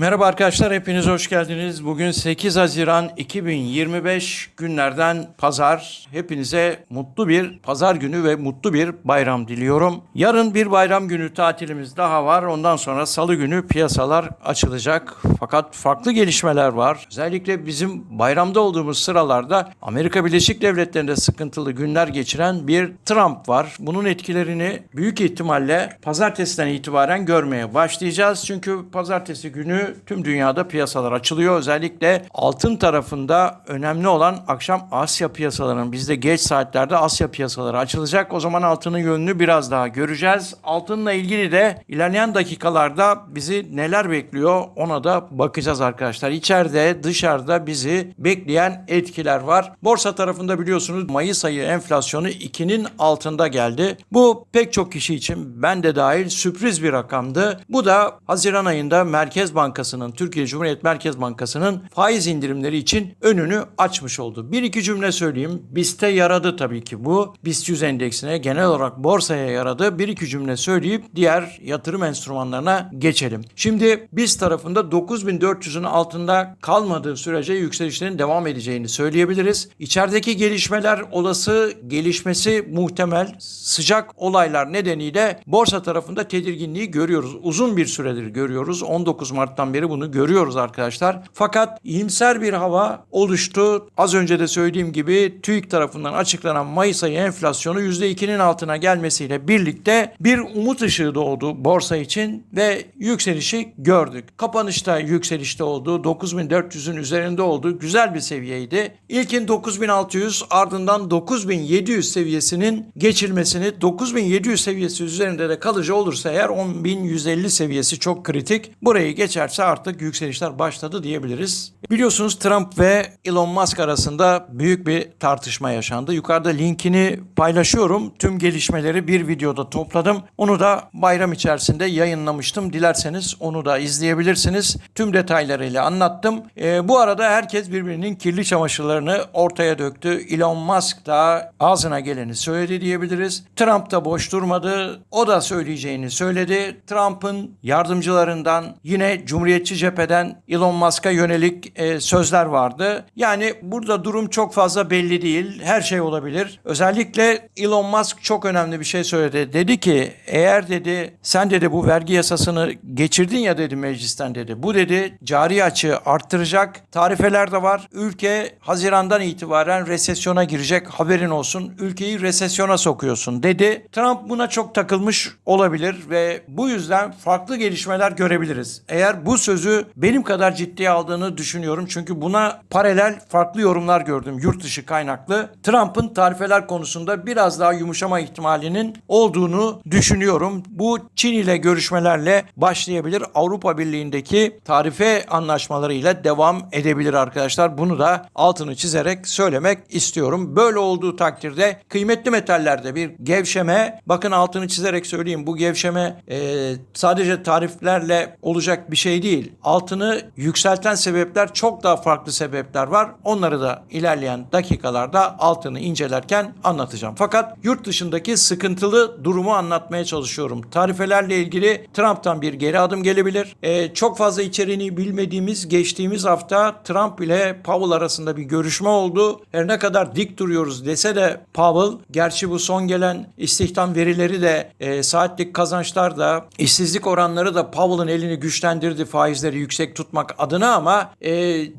Merhaba arkadaşlar, hepiniz hoş geldiniz. Bugün 8 Haziran 2025 günlerden pazar. Hepinize mutlu bir pazar günü ve mutlu bir bayram diliyorum. Yarın bir bayram günü tatilimiz daha var. Ondan sonra salı günü piyasalar açılacak. Fakat farklı gelişmeler var. Özellikle bizim bayramda olduğumuz sıralarda Amerika Birleşik Devletleri'nde sıkıntılı günler geçiren bir Trump var. Bunun etkilerini büyük ihtimalle pazartesiden itibaren görmeye başlayacağız. Çünkü pazartesi günü tüm dünyada piyasalar açılıyor. Özellikle altın tarafında önemli olan akşam Asya piyasalarının bizde geç saatlerde Asya piyasaları açılacak. O zaman altının yönünü biraz daha göreceğiz. Altınla ilgili de ilerleyen dakikalarda bizi neler bekliyor ona da bakacağız arkadaşlar. İçeride dışarıda bizi bekleyen etkiler var. Borsa tarafında biliyorsunuz Mayıs ayı enflasyonu 2'nin altında geldi. Bu pek çok kişi için ben de dahil sürpriz bir rakamdı. Bu da Haziran ayında Merkez Bankası'nın, Türkiye Cumhuriyet Merkez Bankası'nın faiz indirimleri için önünü açmış oldu. Bir iki cümle söyleyeyim. BIST'e yaradı tabii ki bu. BIST 100 endeksine genel olarak borsaya yaradı. Bir iki cümle söyleyip diğer yatırım enstrümanlarına geçelim. Şimdi BIST tarafında 9400'ün altında kalmadığı sürece yükselişlerin devam edeceğini söyleyebiliriz. İçerideki gelişmeler olası gelişmesi muhtemel sıcak olaylar nedeniyle borsa tarafında tedirginliği görüyoruz. Uzun bir süredir görüyoruz. 19 Mart'tan beri bunu görüyoruz arkadaşlar. Fakat iyimser bir hava oluştu. Az önce de söylediğim gibi TÜİK tarafından açıklanan Mayıs ayı enflasyonu %2'nin altına gelmesiyle birlikte bir umut ışığı doğdu borsa için ve yükselişi gördük. Kapanışta yükselişte oldu. 9400'ün üzerinde oldu. Güzel bir seviyeydi. İlkin 9600 ardından 9700 seviyesinin geçilmesini 9700 seviyesi üzerinde de kalıcı olursa eğer 10150 seviyesi çok kritik. Burayı geçerse artık yükselişler başladı diyebiliriz. Biliyorsunuz Trump ve Elon Musk arasında büyük bir tartışma yaşandı. Yukarıda linkini paylaşıyorum. Tüm gelişmeleri bir videoda topladım. Onu da bayram içerisinde yayınlamıştım. Dilerseniz onu da izleyebilirsiniz. Tüm detaylarıyla anlattım. Ee, bu arada herkes birbirinin kirli çamaşırlarını ortaya döktü. Elon Musk da ağzına geleni söyledi diyebiliriz. Trump da boş durmadı. O da söyleyeceğini söyledi. Trump'ın yardımcılarından yine Cumhuriyetçi cepheden Elon Musk'a yönelik e, sözler vardı. Yani burada durum çok fazla belli değil. Her şey olabilir. Özellikle Elon Musk çok önemli bir şey söyledi. Dedi ki eğer dedi sen dedi bu vergi yasasını geçirdin ya dedi meclisten dedi. Bu dedi cari açığı arttıracak. Tarifeler de var. Ülke Haziran'dan itibaren resesyona girecek. Haberin olsun. Ülkeyi resesyona sokuyorsun dedi. Trump buna çok takılmış olabilir ve bu yüzden farklı gelişmeler görebiliriz. Eğer bu sözü benim kadar ciddiye aldığını düşünüyorum. Çünkü buna paralel farklı yorumlar gördüm yurt dışı kaynaklı. Trump'ın tarifeler konusunda biraz daha yumuşama ihtimalinin olduğunu düşünüyorum. Bu Çin ile görüşmelerle başlayabilir. Avrupa Birliği'ndeki tarife anlaşmalarıyla devam edebilir arkadaşlar. Bunu da altını çizerek söylemek istiyorum. Böyle olduğu takdirde kıymetli metallerde bir gevşeme, bakın altını çizerek söyleyeyim bu gevşeme e, sadece tariflerle olacak bir şey değil. Altını yükselten sebepler çok daha farklı sebepler var. Onları da ilerleyen dakikalarda altını incelerken anlatacağım. Fakat yurt dışındaki sıkıntılı durumu anlatmaya çalışıyorum. Tarifelerle ilgili Trump'tan bir geri adım gelebilir. E, çok fazla içeriğini bilmediğimiz geçtiğimiz hafta Trump ile Powell arasında bir görüşme oldu. Her ne kadar dik duruyoruz dese de Powell, gerçi bu son gelen istihdam verileri de e, saatlik kazançlar da işsizlik oranları da Powell'ın elini güçlendirdi faizleri yüksek tutmak adına ama e,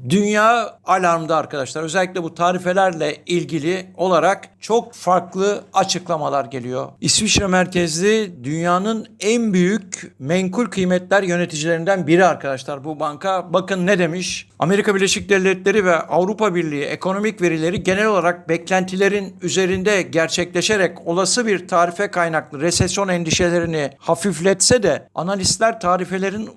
dünya alarmda arkadaşlar. Özellikle bu tarifelerle ilgili olarak çok farklı açıklamalar geliyor. İsviçre merkezli dünyanın en büyük menkul kıymetler yöneticilerinden biri arkadaşlar bu banka. Bakın ne demiş? Amerika Birleşik Devletleri ve Avrupa Birliği ekonomik verileri genel olarak beklentilerin üzerinde gerçekleşerek olası bir tarife kaynaklı resesyon endişelerini hafifletse de analistler tarifelerin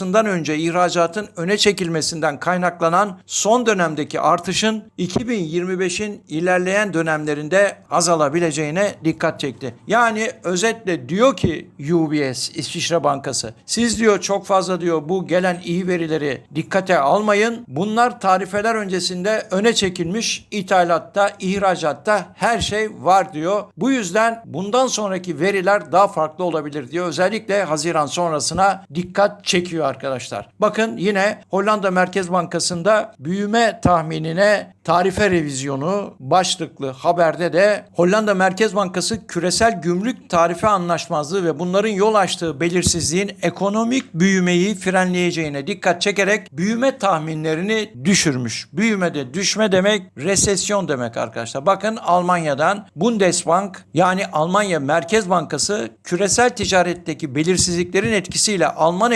uygulanmasından önce ihracatın öne çekilmesinden kaynaklanan son dönemdeki artışın 2025'in ilerleyen dönemlerinde azalabileceğine dikkat çekti. Yani özetle diyor ki UBS İsviçre Bankası siz diyor çok fazla diyor bu gelen iyi verileri dikkate almayın. Bunlar tarifeler öncesinde öne çekilmiş ithalatta, ihracatta her şey var diyor. Bu yüzden bundan sonraki veriler daha farklı olabilir diyor. Özellikle Haziran sonrasına dikkat çekiyor arkadaşlar. Bakın yine Hollanda Merkez Bankası'nda büyüme tahminine tarife revizyonu başlıklı haberde de Hollanda Merkez Bankası küresel gümrük tarife anlaşmazlığı ve bunların yol açtığı belirsizliğin ekonomik büyümeyi frenleyeceğine dikkat çekerek büyüme tahminlerini düşürmüş. Büyümede düşme demek resesyon demek arkadaşlar. Bakın Almanya'dan Bundesbank yani Almanya Merkez Bankası küresel ticaretteki belirsizliklerin etkisiyle Alman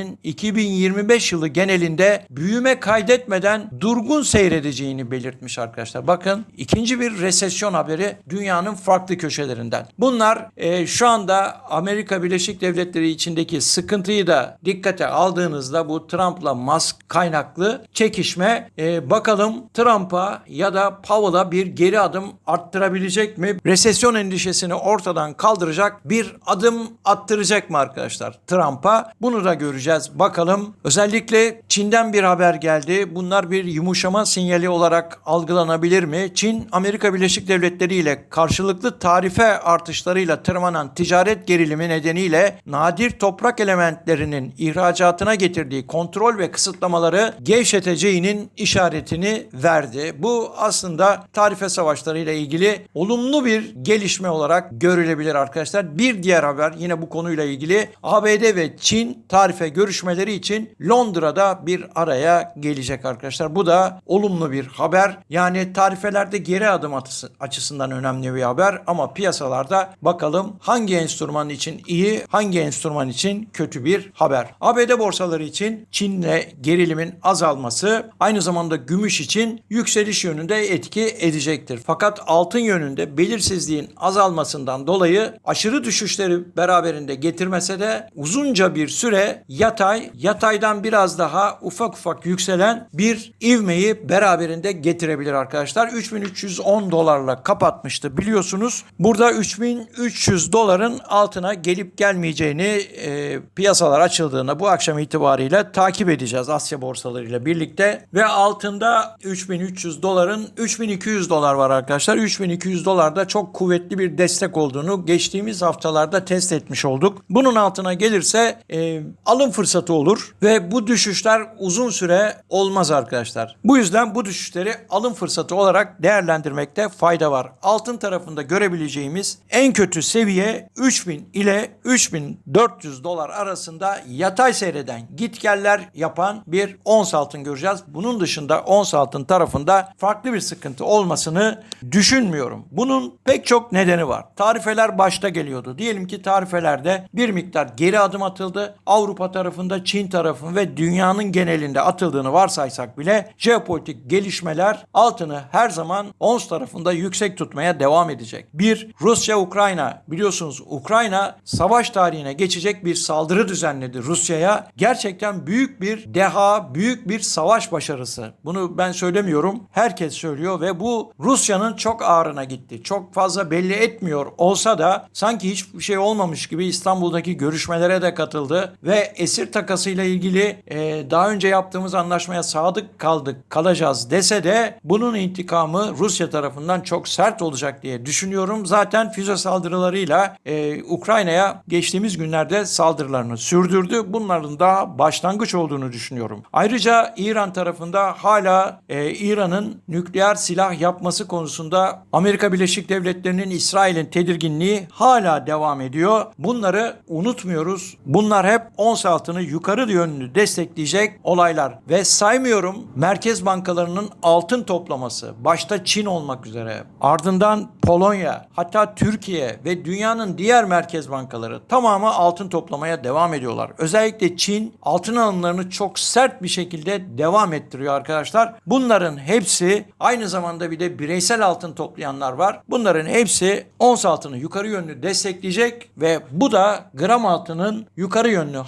ekonomisinin 2025 yılı genelinde büyüme kaydetmeden durgun seyredeceğini belirtmiş arkadaşlar. Bakın ikinci bir resesyon haberi dünyanın farklı köşelerinden. Bunlar e, şu anda Amerika Birleşik Devletleri içindeki sıkıntıyı da dikkate aldığınızda bu Trump'la Musk kaynaklı çekişme e, bakalım Trump'a ya da Powell'a bir geri adım arttırabilecek mi? Resesyon endişesini ortadan kaldıracak bir adım attıracak mı arkadaşlar Trump'a? Bunu da göreceğiz. Bakalım. Özellikle Çin'den bir haber geldi. Bunlar bir yumuşama sinyali olarak algılanabilir mi? Çin, Amerika Birleşik Devletleri ile karşılıklı tarife artışlarıyla tırmanan ticaret gerilimi nedeniyle nadir toprak elementlerinin ihracatına getirdiği kontrol ve kısıtlamaları gevşeteceğinin işaretini verdi. Bu aslında tarife savaşları ile ilgili olumlu bir gelişme olarak görülebilir arkadaşlar. Bir diğer haber yine bu konuyla ilgili ABD ve Çin tarife görüşmeleri için Londra'da bir araya gelecek arkadaşlar. Bu da olumlu bir haber. Yani tarifelerde geri adım açısından önemli bir haber ama piyasalarda bakalım hangi enstrüman için iyi, hangi enstrüman için kötü bir haber. ABD borsaları için Çin'le gerilimin azalması aynı zamanda gümüş için yükseliş yönünde etki edecektir. Fakat altın yönünde belirsizliğin azalmasından dolayı aşırı düşüşleri beraberinde getirmese de uzunca bir süre yatay, yataydan biraz daha ufak ufak yükselen bir ivmeyi beraberinde getirebilir arkadaşlar. 3310 dolarla kapatmıştı biliyorsunuz. Burada 3300 doların altına gelip gelmeyeceğini e, piyasalar açıldığında bu akşam itibariyle takip edeceğiz Asya borsalarıyla birlikte ve altında 3300 doların 3200 dolar var arkadaşlar. 3200 dolarda çok kuvvetli bir destek olduğunu geçtiğimiz haftalarda test etmiş olduk. Bunun altına gelirse e, alım fırsatı olur ve bu düşüşler uzun süre olmaz arkadaşlar. Bu yüzden bu düşüşleri alım fırsatı olarak değerlendirmekte fayda var. Altın tarafında görebileceğimiz en kötü seviye 3000 ile 3400 dolar arasında yatay seyreden gitgeller yapan bir ons altın göreceğiz. Bunun dışında ons altın tarafında farklı bir sıkıntı olmasını düşünmüyorum. Bunun pek çok nedeni var. Tarifeler başta geliyordu. Diyelim ki tarifelerde bir miktar geri adım atıldı. Avrupa tarafında, Çin tarafında ve dünyanın genelinde atıldığını varsaysak bile jeopolitik gelişmeler altını her zaman ons tarafında yüksek tutmaya devam edecek. Bir, Rusya-Ukrayna. Biliyorsunuz Ukrayna savaş tarihine geçecek bir saldırı düzenledi Rusya'ya. Gerçekten büyük bir deha, büyük bir savaş başarısı. Bunu ben söylemiyorum. Herkes söylüyor ve bu Rusya'nın çok ağrına gitti. Çok fazla belli etmiyor olsa da sanki hiçbir şey olmamış gibi İstanbul'daki görüşmelere de katıldı ve esir takasıyla ilgili e, daha önce yaptığımız anlaşmaya sadık kaldık, kalacağız dese de bunun intikamı Rusya tarafından çok sert olacak diye düşünüyorum. Zaten füze saldırılarıyla e, Ukrayna'ya geçtiğimiz günlerde saldırılarını sürdürdü. Bunların daha başlangıç olduğunu düşünüyorum. Ayrıca İran tarafında hala e, İran'ın nükleer silah yapması konusunda Amerika Birleşik Devletleri'nin İsrail'in tedirginliği hala devam ediyor. Bunları unutmuyoruz. Bunlar hep ons altını yukarı yönlü destekleyecek olaylar ve saymıyorum merkez bankalarının altın toplaması başta Çin olmak üzere ardından Polonya hatta Türkiye ve dünyanın diğer merkez bankaları tamamı altın toplamaya devam ediyorlar. Özellikle Çin altın alımlarını çok sert bir şekilde devam ettiriyor arkadaşlar. Bunların hepsi aynı zamanda bir de bireysel altın toplayanlar var. Bunların hepsi ons altını yukarı yönlü destekleyecek ve bu da gram altının yukarı yönlü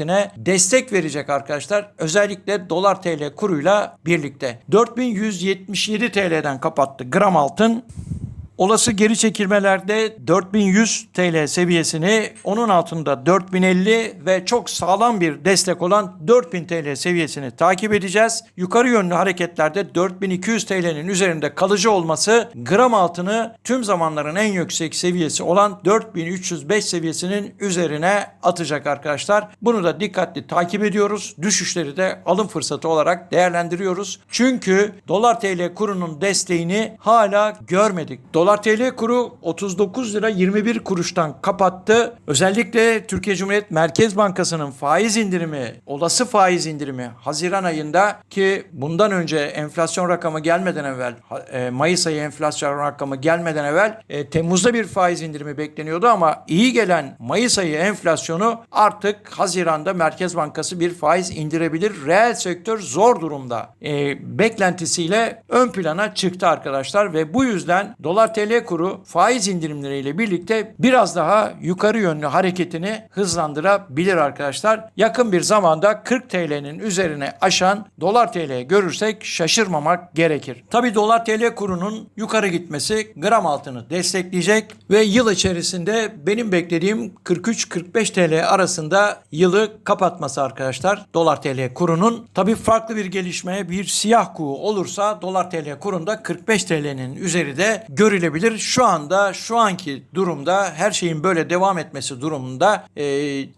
hareketine destek verecek arkadaşlar. Özellikle dolar TL kuruyla birlikte. 4177 TL'den kapattı gram altın. Olası geri çekilmelerde 4100 TL seviyesini onun altında 4050 ve çok sağlam bir destek olan 4000 TL seviyesini takip edeceğiz. Yukarı yönlü hareketlerde 4200 TL'nin üzerinde kalıcı olması gram altını tüm zamanların en yüksek seviyesi olan 4305 seviyesinin üzerine atacak arkadaşlar. Bunu da dikkatli takip ediyoruz. Düşüşleri de alım fırsatı olarak değerlendiriyoruz. Çünkü dolar TL kurunun desteğini hala görmedik. Dolar TL kuru 39 lira 21 kuruştan kapattı. Özellikle Türkiye Cumhuriyet Merkez Bankası'nın faiz indirimi, olası faiz indirimi Haziran ayında ki bundan önce enflasyon rakamı gelmeden evvel e, Mayıs ayı enflasyon rakamı gelmeden evvel e, Temmuz'da bir faiz indirimi bekleniyordu ama iyi gelen Mayıs ayı enflasyonu artık Haziran'da Merkez Bankası bir faiz indirebilir. Reel sektör zor durumda. E, beklentisiyle ön plana çıktı arkadaşlar ve bu yüzden dolar TL kuru faiz indirimleriyle birlikte biraz daha yukarı yönlü hareketini hızlandırabilir arkadaşlar. Yakın bir zamanda 40 TL'nin üzerine aşan dolar TL görürsek şaşırmamak gerekir. Tabi dolar TL kurunun yukarı gitmesi gram altını destekleyecek ve yıl içerisinde benim beklediğim 43-45 TL arasında yılı kapatması arkadaşlar dolar TL kurunun. Tabi farklı bir gelişme bir siyah kuğu olursa dolar TL kurunda 45 TL'nin üzeri de görülebilir. Şu anda şu anki durumda her şeyin böyle devam etmesi durumunda e,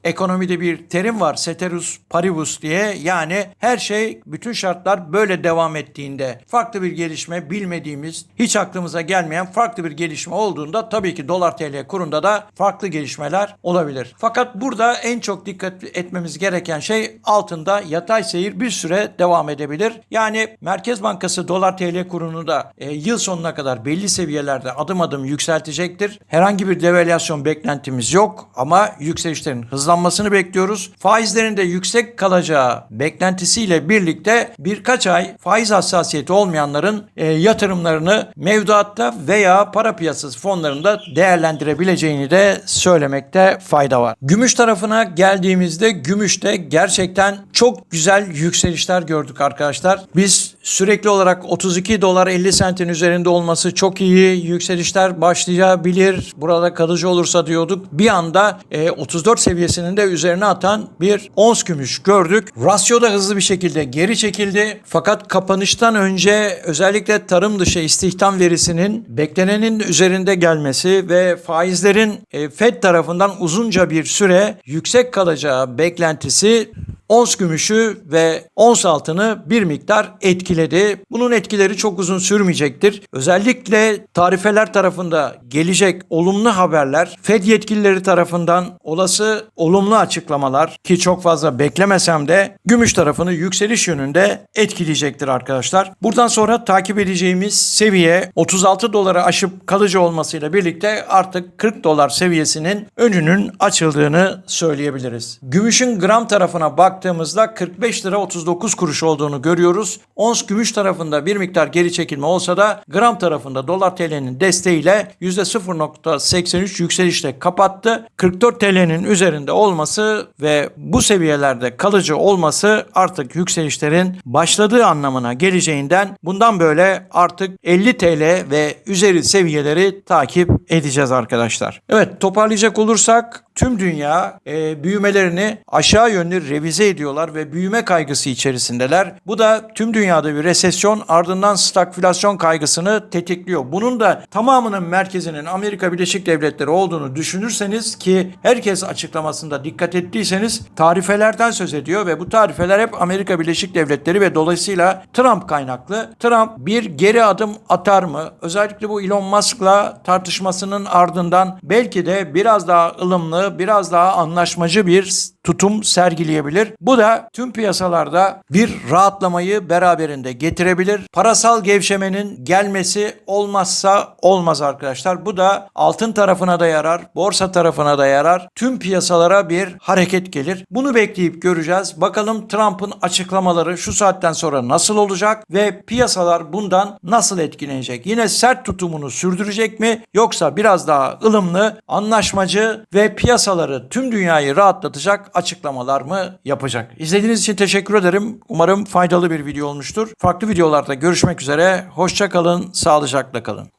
ekonomide bir terim var ceteris paribus diye yani her şey bütün şartlar böyle devam ettiğinde farklı bir gelişme bilmediğimiz hiç aklımıza gelmeyen farklı bir gelişme olduğunda tabii ki dolar TL kurunda da farklı gelişmeler olabilir. Fakat burada en çok dikkat etmemiz gereken şey altında yatay seyir bir süre devam edebilir. Yani Merkez Bankası dolar TL kurunu da e, yıl sonuna kadar belli seviyelerde adım adım yükseltecektir. Herhangi bir devalüasyon beklentimiz yok ama yükselişlerin hızlanmasını bekliyoruz. Faizlerin de yüksek kalacağı beklentisiyle birlikte birkaç ay faiz hassasiyeti olmayanların e, yatırımlarını mevduatta veya para piyasası fonlarında değerlendirebileceğini de söylemekte fayda var. Gümüş tarafına geldiğimizde gümüşte gerçekten çok güzel yükselişler gördük arkadaşlar. Biz sürekli olarak 32 dolar 50 sentin üzerinde olması çok iyi. Yükselişler başlayabilir. Burada kalıcı olursa diyorduk. Bir anda e, 34 seviyesinin de üzerine atan bir ons gümüş gördük. Rasyo da hızlı bir şekilde geri çekildi. Fakat kapanıştan önce özellikle tarım dışı istihdam verisinin beklenenin üzerinde gelmesi ve faizlerin e, Fed tarafından uzunca bir süre yüksek kalacağı beklentisi ons gümüşü ve ons altını bir miktar etkiledi. Bunun etkileri çok uzun sürmeyecektir. Özellikle tarifeler tarafında gelecek olumlu haberler, Fed yetkilileri tarafından olası olumlu açıklamalar ki çok fazla beklemesem de gümüş tarafını yükseliş yönünde etkileyecektir arkadaşlar. Buradan sonra takip edeceğimiz seviye 36 doları aşıp kalıcı olmasıyla birlikte artık 40 dolar seviyesinin önünün açıldığını söyleyebiliriz. Gümüşün gram tarafına baktığımızda 45 lira 39 kuruş olduğunu görüyoruz. Ons gümüş tarafında bir miktar geri çekilme olsa da gram tarafında dolar TL'nin desteğiyle %0.83 yükselişle kapattı. 44 TL'nin üzerinde olması ve bu seviyelerde kalıcı olması artık yükselişlerin başladığı anlamına geleceğinden bundan böyle artık 50 TL ve üzeri seviyeleri takip edeceğiz arkadaşlar. Evet toparlayacak olursak tüm dünya e, büyümelerini aşağı yönlü revize ediyorlar ve büyüme kaygısı içerisindeler. Bu da tüm dünyada bir resesyon ardından stagflasyon kaygısını tetikliyor. Bunun da tamamının merkezinin Amerika Birleşik Devletleri olduğunu düşünürseniz ki herkes açıklamasında dikkat ettiyseniz tarifelerden söz ediyor ve bu tarifeler hep Amerika Birleşik Devletleri ve dolayısıyla Trump kaynaklı. Trump bir geri adım atar mı? Özellikle bu Elon Musk'la tartışmasının ardından belki de biraz daha ılımlı, biraz daha anlaşmacı bir tutum sergileyebilir. Bu da tüm piyasalarda bir rahatlamayı beraberinde getirebilir. Parasal gevşemenin gelmesi olmazsa olmaz arkadaşlar. Bu da altın tarafına da yarar, borsa tarafına da yarar. Tüm piyasalara bir hareket gelir. Bunu bekleyip göreceğiz. Bakalım Trump'ın açıklamaları şu saatten sonra nasıl olacak ve piyasalar bundan nasıl etkilenecek? Yine sert tutumunu sürdürecek mi yoksa biraz daha ılımlı, anlaşmacı ve piyasaları tüm dünyayı rahatlatacak açıklamalar mı yapacak? İzlediğiniz için teşekkür ederim. Umarım faydalı bir video olmuştur. Farklı videolarda görüşmek üzere. Hoşça kalın, sağlıcakla kalın.